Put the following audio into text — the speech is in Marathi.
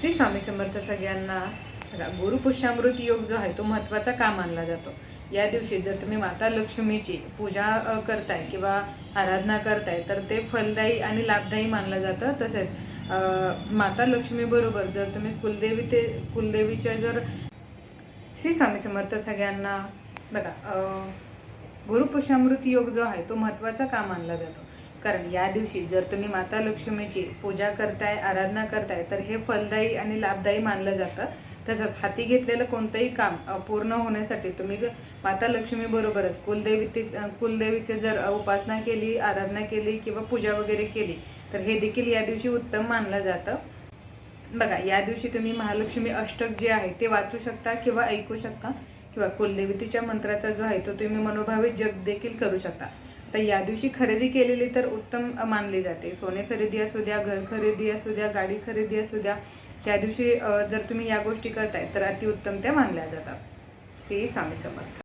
श्री स्वामी समर्थ सगळ्यांना. बघा, गुरुपुष्यामृत योग जो आहे तो महत्त्वाचा का मानला जातो. या दिवशी जर तुम्ही माता लक्ष्मीची पूजा करताय किंवा आराधना करताय तर ते फलदायी आणि लाभदायी मानलं जातं. तसेच माता लक्ष्मी बरोबर जर तुम्ही कुलदेवी ते कुलदेवीच्या जर श्री स्वामी समर्थ सगळ्यांना बघा गुरुपुष्यामृत योग जो आहे तो महत्त्वाचा का मानला जातो. कारण या दिवशी जर तुम्ही माता लक्ष्मीची पूजा करताय आराधना करताय तर हे फलदायी आणि लाभदायी मानलं जातं. तसंच हाती घेतलेलं कोणतंही काम पूर्ण होण्यासाठी तुम्ही माता लक्ष्मी बरोबरच कुलदेवी कुलदेवीचे जर उपासना केली आराधना केली किंवा पूजा वगैरे केली तर हे देखील या दिवशी उत्तम मानलं जातं. बघा या दिवशी तुम्ही महालक्ष्मी अष्टक जे आहे ते वाचू शकता किंवा ऐकू शकता किंवा कुलदेवतीच्या मंत्राचा जो आहे तो तुम्ही मनोभावे जप देखील करू शकता. तर या दिवशी खरेदी केलेली तर उत्तम मानली जाते. सोने खरेदी असू द्या घर खरेदी असू द्या गाडी खरेदी असू द्या त्या दिवशी जर तुम्ही या गोष्टी करताय तर अतिउत्तम त्या मानल्या जातात. श्री स्वामी समर्थ.